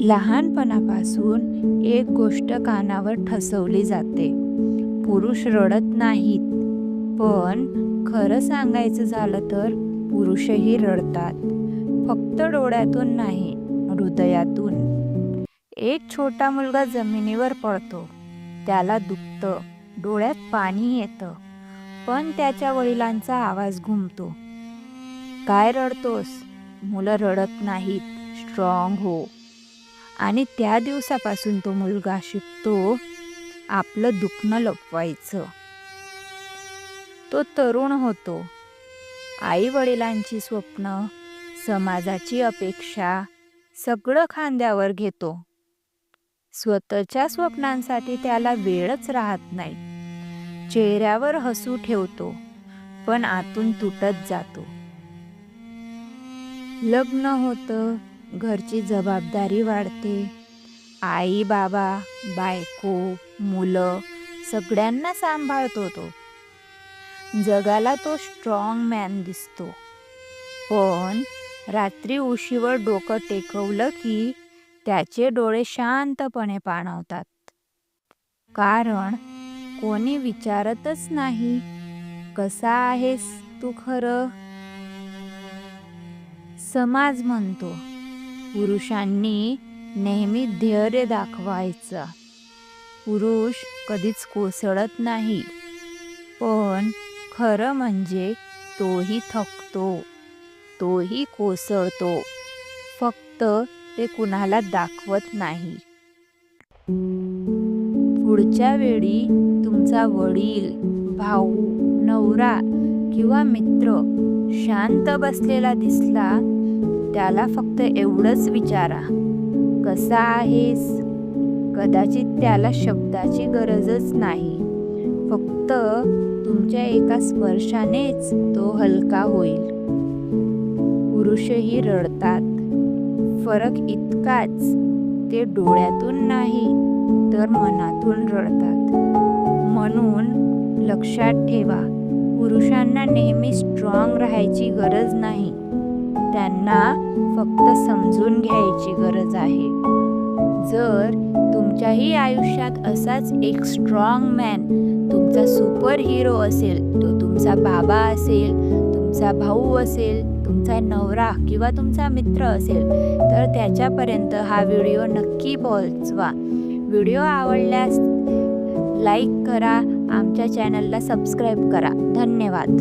लहानपणापासून एक गोष्ट कानावर ठसवली जाते. पुरुष रडत नाहीत पण खरं सांगायचं झालं तर पुरुषही रडतात. फक्त डोळ्यातून नाही हृदयातून. एक छोटा मुलगा जमिनीवर पडतो. त्याला दुखतं डोळ्यात पाणी येतं पण त्याच्या वडिलांचा आवाज घुमतो. काय रडतोस? मुलं रडत नाहीत. स्ट्रॉंग हो. आणि त्या दिवसापासून तो मुलगा शिकतो आपलं दुखणं लपवायचं. तो तरुण होतो. आई वडिलांची स्वप्न समाजाची अपेक्षा सगळं खांद्यावर घेतो. स्वतःच्या स्वप्नांसाठी त्याला वेळच राहत नाही. चेहऱ्यावर हसू ठेवतो पण आतून तुटत जातो. लग्न होतं घरची जबाबदारी वाढते. आई बाबा बायको मुलं सगळ्यांना सांभाळतो तो. जगाला तो स्ट्रॉंग मॅन दिसतो. पण रात्री उशीवर डोकं टेकवलं की त्याचे डोळे शांतपणे पाणवतात. कारण कोणी विचारतच नाही कसा आहेस तू खरं? समाज म्हणतो पुरुषांनी नेहमी धैर्य दाखवायचं. पुरुष कधीच कोसळत नाही. पण खरं म्हणजे तोही थकतो. तोही कोसळतो. फक्त ते कुणाला दाखवत नाही. पुढच्या वेळी तुमचा वडील भाऊ नवरा किंवा मित्र शांत बसलेला दिसला त्याला फक्त एवढंच विचारा. कसा आहेस? कदाचित त्याला शब्दाची गरजच नाही. फक्त तुमच्या एका स्पर्शानेच तो हलका होईल. पुरुषही रडतात. फरक इतकाच ते डोळ्यातून नाही तर मनातून रडतात. म्हणून लक्षात ठेवा पुरुषांना नेहमी स्ट्रॉंग राहायची गरज नाही. त्यांना फक्त समजून घ्यायची गरज आहे. जर तुमच्याही आयुष्यात असाच एक स्ट्रॉंग मॅन तुमचा सुपर हिरो असेल तो तुमचा बाबा असेल तुमचा भाऊ असेल तुमचा नवरा किंवा तुमचा मित्र असेल तर त्याच्यापर्यंत हा व्हिडिओ नक्की पोहोचवा. व्हिडिओ आवडल्यास लाईक करा आमच्या चॅनलला सबस्क्राईब करा. धन्यवाद.